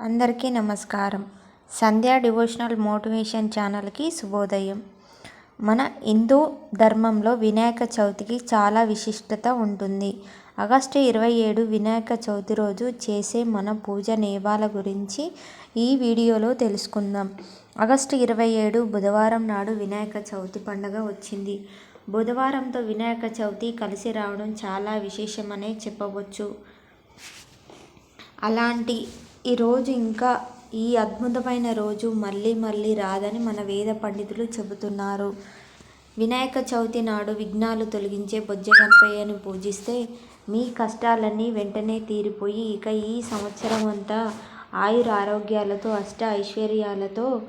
అందరికీ నమస్కారం. సంధ్యా devotional motivation ఛానల్కి శుభోదయం. మన హిందూ ధర్మంలో వినాయక చవితికి చాలా విశిష్టత ఉంటుంది. ఆగస్టు ఇరవై ఏడు వినాయక చవితి రోజు చేసే మన పూజ నియమాల గురించి ఈ వీడియోలో తెలుసుకుందాం. ఆగస్టు ఇరవై ఏడు బుధవారం నాడు వినాయక చవితి పండుగ వచ్చింది. బుధవారంతో వినాయక చవితి కలిసి రావడం చాలా విశేషమనే చెప్పవచ్చు. అలాంటి ఈరోజు ఇంకా ఈ అద్భుతమైన రోజు మళ్ళీ మళ్ళీ రాదని మన వేద పండితులు చెబుతున్నారు. వినాయక చవితి నాడు విఘ్నాలు తొలగించే బొజ్జ పూజిస్తే మీ కష్టాలన్నీ వెంటనే తీరిపోయి ఇక ఈ సంవత్సరం అంతా ఆయుర ఆరోగ్యాలతో అష్ట ఐశ్వర్యాలతో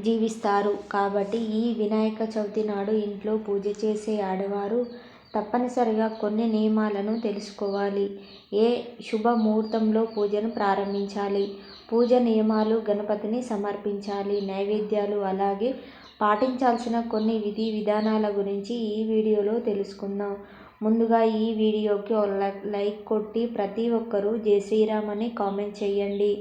జీవిస్తారు. కాబట్టి ఈ వినాయక చవితి నాడు ఇంట్లో పూజ చేసే ఆడవారు తప్పనిసరిగా కొన్ని నియమాలను తెలుసుకోవాలి. ఏ శుభముహూర్తంలో పూజను ప్రారంభించాలి? పూజ నియమాలు గణపతిని సమర్పించాలి. నైవేద్యాలు అలాగే పాటించాల్సిన కొన్ని విధి విధానాల గురించి ఈ వీడియోలో తెలుసుకుందాం. ముందుగా ఈ వీడియోకి లైక్ కొట్టి ప్రతి ఒక్కరూ జై శ్రీరామ్ అని కామెంట్ చేయండి.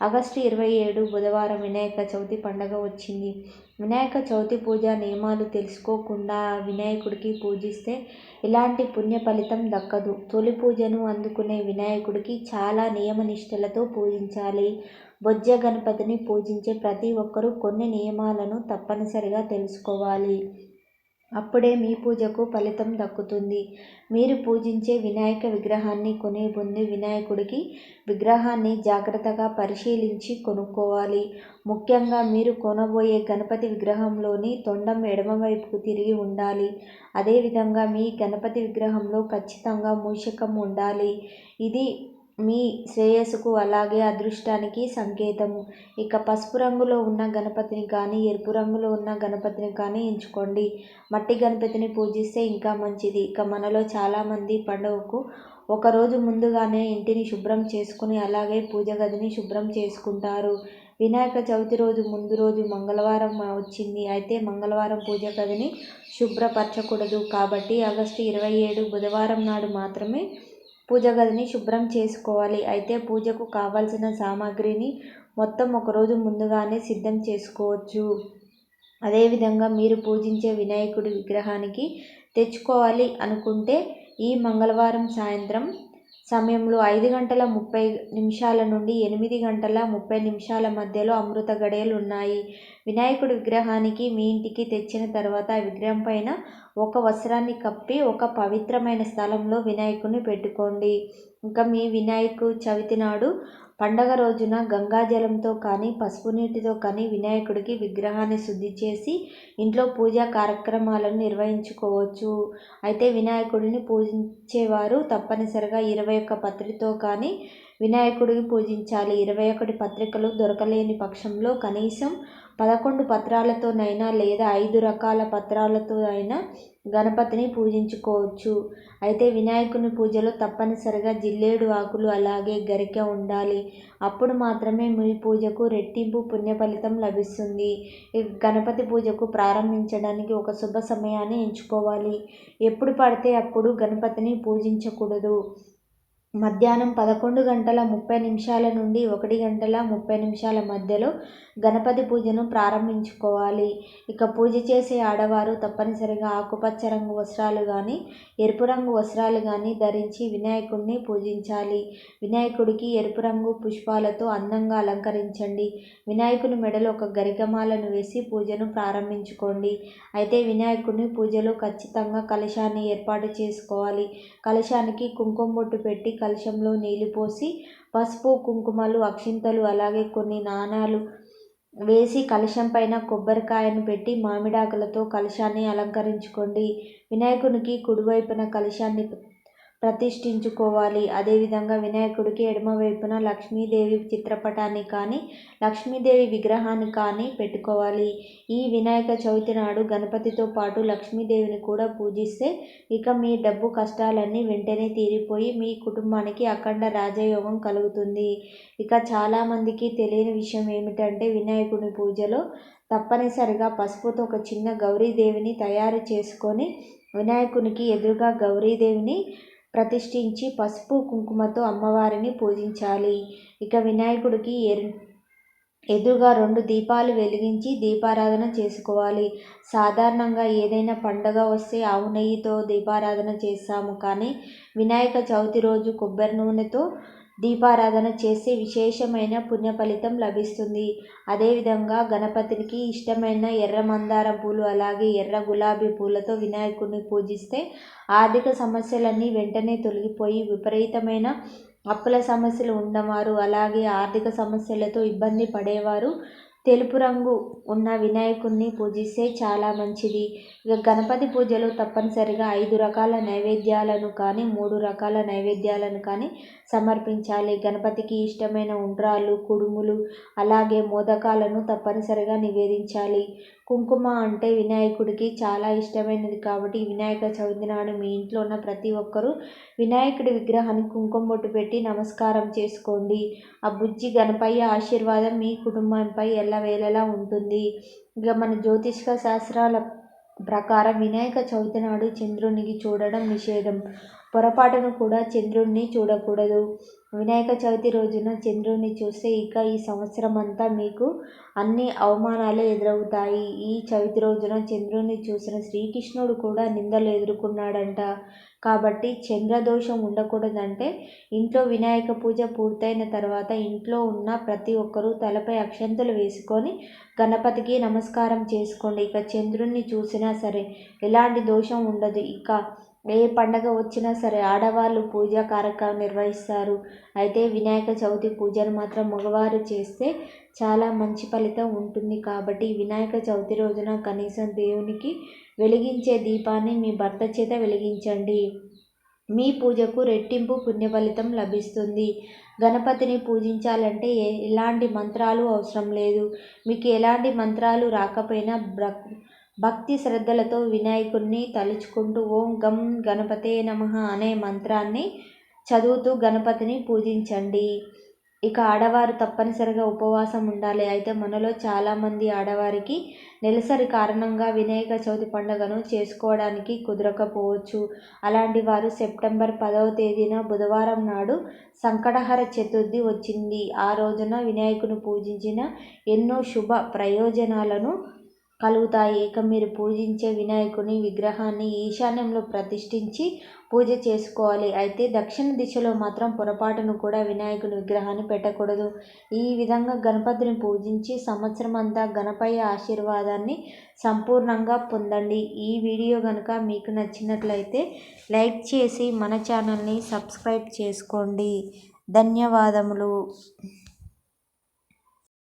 ఆగస్టు ఇరవై ఏడు బుధవారం వినాయక చవితి పండగ వచ్చింది. వినాయక చవితి పూజ నియమాలు తెలుసుకోకుండా వినాయకుడికి పూజిస్తే ఎలాంటి పుణ్య ఫలితం దక్కదు. తొలి పూజను అందుకునే వినాయకుడికి చాలా నియమనిష్టలతో పూజించాలి. బొజ్జ గణపతిని పూజించే ప్రతి ఒక్కరూ కొన్ని నియమాలను తప్పనిసరిగా తెలుసుకోవాలి. అప్పుడే మీ పూజకు ఫలితం దక్కుతుంది. మీరు పూజించే వినాయక విగ్రహాన్ని కొనే ముందు వినాయకుడికి విగ్రహాన్ని జాగ్రత్తగా పరిశీలించి కొనుక్కోవాలి. ముఖ్యంగా మీరు కొనబోయే గణపతి విగ్రహంలోని తొండం ఎడమవైపుకు తిరిగి ఉండాలి. అదేవిధంగా మీ గణపతి విగ్రహంలో ఖచ్చితంగా మూషకం ఉండాలి. ఇది మీ శ్రేయస్సుకు అలాగే అదృష్టానికి సంకేతము. ఇక పసుపు రంగులో ఉన్న గణపతిని కానీ ఎరుపు రంగులో ఉన్న గణపతిని కానీ ఎంచుకోండి. మట్టి గణపతిని పూజిస్తే ఇంకా మంచిది. ఇక మనలో చాలామంది పండుగకు ఒకరోజు ముందుగానే ఇంటిని శుభ్రం చేసుకుని అలాగే పూజ గదిని శుభ్రం చేసుకుంటారు. వినాయక చవితి రోజు ముందు రోజు మంగళవారం వచ్చింది. అయితే మంగళవారం పూజ గదిని శుభ్రపరచకూడదు. కాబట్టి ఆగస్టు ఇరవై ఏడు బుధవారం నాడు మాత్రమే పూజ గదిని శుభ్రం చేసుకోవాలి. అయితే పూజకు కావాల్సిన సామాగ్రిని మొత్తం ఒకరోజు ముందుగానే సిద్ధం చేసుకోవచ్చు. అదేవిధంగా మీరు పూజించే వినాయకుడి విగ్రహానికి తెచ్చుకోవాలి అనుకుంటే ఈ మంగళవారం సాయంత్రం సమయంలో ఐదు గంటల ముప్పై నిమిషాల నుండి ఎనిమిది గంటల ముప్పై నిమిషాల మధ్యలో అమృత గడియలు ఉన్నాయి. వినాయకుడి విగ్రహానికి మీ ఇంటికి తెచ్చిన తర్వాత ఆ విగ్రహం పైన ఒక వస్త్రాన్ని కప్పి ఒక పవిత్రమైన స్థలంలో వినాయకుడిని పెట్టుకోండి. ఇంకా మీ వినాయకు చవితి నాడు పండగ రోజున గంగాజలంతో కానీ పసుపు నీటితో కానీ వినాయకుడికి విగ్రహాన్ని శుద్ధి చేసి ఇంట్లో పూజా కార్యక్రమాలను నిర్వహించుకోవచ్చు. అయితే వినాయకుడిని పూజించేవారు తప్పనిసరిగా ఇరవై ఒక్క పత్రితో కానీ వినాయకుడిని పూజించాలి. ఇరవై ఒకటి పత్రికలు దొరకలేని పక్షంలో కనీసం పదకొండు పత్రాలతోనైనా లేదా ఐదు రకాల పత్రాలతో అయినా గణపతిని పూజించుకోవచ్చు. అయితే వినాయకుని పూజలో తప్పనిసరిగా జిల్లేడు ఆకులు అలాగే గరిక ఉండాలి. అప్పుడు మాత్రమే మీ పూజకు రెట్టింపు పుణ్య ఫలితం లభిస్తుంది గణపతి పూజకు ప్రారంభించడానికి ఒక శుభ సమయాన్ని ఎంచుకోవాలి. ఎప్పుడు పడితే అప్పుడు గణపతిని పూజించకూడదు. మధ్యాహ్నం పదకొండు గంటల ముప్పై నిమిషాల నుండి ఒకటి గంటల ముప్పై నిమిషాల మధ్యలో గణపతి పూజను ప్రారంభించుకోవాలి. ఇక పూజ చేసే ఆడవారు తప్పనిసరిగా ఆకుపచ్చ రంగు వస్త్రాలు కానీ ఎరుపు రంగు వస్త్రాలు కానీ ధరించి వినాయకుడిని పూజించాలి. వినాయకుడికి ఎరుపు రంగు పుష్పాలతో అందంగా అలంకరించండి. వినాయకుని మెడలో ఒక గరికమాలను వేసి పూజను ప్రారంభించుకోండి. అయితే వినాయకుడిని పూజలో ఖచ్చితంగా కలశాన్ని ఏర్పాటు చేసుకోవాలి. కలశానికి కుంకుమ బొట్టు పెట్టి కలశంలో నీళ్ళు పోసి పసుపు కుంకుమలు అక్షింతలు అలాగే కొన్ని నాణాలు వేసి కలశం పైన కొబ్బరికాయను పెట్టి మామిడాకులతో కలశాన్ని అలంకరించుకోండి. వినాయకునికి కుడివైపున కలశాన్ని ప్రతిష్ఠించుకోవాలి. అదేవిధంగా వినాయకుడికి ఎడమవైపున లక్ష్మీదేవి చిత్రపటాన్ని కానీ లక్ష్మీదేవి విగ్రహాన్ని కానీ పెట్టుకోవాలి. ఈ వినాయక చవితి నాడు గణపతితో పాటు లక్ష్మీదేవిని కూడా పూజిస్తే ఇక మీ డబ్బు కష్టాలన్నీ వెంటనే తీరిపోయి మీ కుటుంబానికి అఖండ రాజయోగం కలుగుతుంది. ఇక చాలామందికి తెలియని విషయం ఏమిటంటే వినాయకుని పూజలో తప్పనిసరిగా పసుపుతో ఒక చిన్న గౌరీదేవిని తయారు చేసుకొని వినాయకునికి ఎదురుగా గౌరీదేవిని ప్రతిష్ఠించి పసుపు కుంకుమతో అమ్మవారిని పూజించాలి. ఇక వినాయకుడికి ఎదురుగా రెండు దీపాలు వెలిగించి దీపారాధన చేసుకోవాలి. సాధారణంగా ఏదైనా పండగ వస్తే ఆవు నెయ్యితో దీపారాధన చేస్తాము. కానీ వినాయక చవితి రోజు కొబ్బరి నూనెతో దీపారాధన చేస్తే విశేషమైన పుణ్య ఫలితం లభిస్తుంది. అదేవిధంగా గణపతికి ఇష్టమైన ఎర్ర మందార పూలు అలాగే ఎర్ర గులాబీ పూలతో వినాయకుడిని పూజిస్తే ఆర్థిక సమస్యలన్నీ వెంటనే తొలగిపోయి విపరీతమైన అప్పుల సమస్యలు ఉన్నవారు అలాగే ఆర్థిక సమస్యలతో ఇబ్బంది పడేవారు. తెలుపు రంగు ఉన్న వినాయకుడిని పూజిస్తే చాలా మంచిది. ఇక గణపతి పూజలో తప్పనిసరిగా ఐదు రకాల నైవేద్యాలను కానీ మూడు రకాల నైవేద్యాలను కానీ సమర్పించాలి. గణపతికి ఇష్టమైన ఉండ్రాళ్ళు కుడుములు అలాగే మోదకాలను తప్పనిసరిగా నివేదించాలి. కుంకుమ అంటే వినాయకుడికి చాలా ఇష్టమైనది కాబట్టి వినాయక చవితి నాడు మీ ఇంట్లో ఉన్న ప్రతి ఒక్కరూ వినాయకుడి విగ్రహానికి కుంకుమ బొట్టు పెట్టి నమస్కారం చేసుకోండి. ఆ బుజ్జి గణపయ్య ఆశీర్వాదం మీ కుటుంబంపై ఎలా ఎల్లవేళలా ఉంటుంది. ఇక మన జ్యోతిష్క శాస్త్రాల ప్రకారం వినాయక చవితి నాడు చంద్రునికి చూడడం నిషేధం. పొరపాటును కూడా చంద్రుణ్ణి చూడకూడదు. వినాయక చవితి రోజున చంద్రుణ్ణి చూస్తే ఇక ఈ సంవత్సరం అంతా మీకు అన్ని అవమానాలు ఎదురవుతాయి. ఈ చవితి రోజున చంద్రుణ్ణి చూసిన శ్రీకృష్ణుడు కూడా నిందలు ఎదుర్కొన్నాడంట. కాబట్టి చంద్రదోషం ఉండకూడదంటే ఇంట్లో వినాయక పూజ పూర్తయిన తర్వాత ఇంట్లో ఉన్న ప్రతి ఒక్కరూ తలపై అక్షంతలు వేసుకొని గణపతికి నమస్కారం చేసుకోండి. ఇక చంద్రుణ్ణి చూసినా సరే ఎలాంటి దోషం ఉండదు. ఇక ఏ పండగ వచ్చినా సరే ఆడవాళ్ళు పూజా కార్యక్రమం నిర్వహిస్తారు. అయితే వినాయక చవితి పూజలు మాత్రం మగవారు చేస్తే చాలా మంచి ఫలితం ఉంటుంది. కాబట్టి వినాయక చవితి రోజున కనీసం దేవునికి వెలిగించే దీపాన్ని మీ భర్త చేత వెలిగించండి. మీ పూజకు రెట్టింపు పుణ్య ఫలితం లభిస్తుంది. గణపతిని పూజించాలంటే ఎలాంటి మంత్రాలు అవసరం లేదు. మీకు ఎలాంటి మంత్రాలు రాకపోయినా భక్తి శ్రద్ధలతో వినాయకుడిని తలుచుకుంటూ ఓం గం గణపతే నమ అనే మంత్రాన్ని చదువుతూ గణపతిని పూజించండి. ఇక ఆడవారు తప్పనిసరిగా ఉపవాసం ఉండాలి. అయితే మనలో చాలామంది ఆడవారికి నెలసరి కారణంగా వినాయక చవితి పండుగను చేసుకోవడానికి కుదరకపోవచ్చు. అలాంటి వారు సెప్టెంబర్ పదవ తేదీన బుధవారం నాడు సంకటహర చతుర్థి వచ్చింది. ఆ రోజున వినాయకుని పూజించిన ఎన్నో శుభ ప్రయోజనాలను కలుగుతాయి. ఇక మీరు పూజించే వినాయకుని విగ్రహాన్ని ఈశాన్యంలో ప్రతిష్ఠించి పూజ చేసుకోవాలి. అయితే దక్షిణ దిశలో మాత్రం పొరపాటును కూడా వినాయకుని విగ్రహాన్ని పెట్టకూడదు. ఈ విధంగా గణపతిని పూజించి సంవత్సరం అంతా గణపయ్య ఆశీర్వాదాన్ని సంపూర్ణంగా పొందండి. ఈ వీడియో కనుక మీకు నచ్చినట్లయితే లైక్ చేసి మన ఛానల్ని సబ్స్క్రైబ్ చేసుకోండి. ధన్యవాదములు.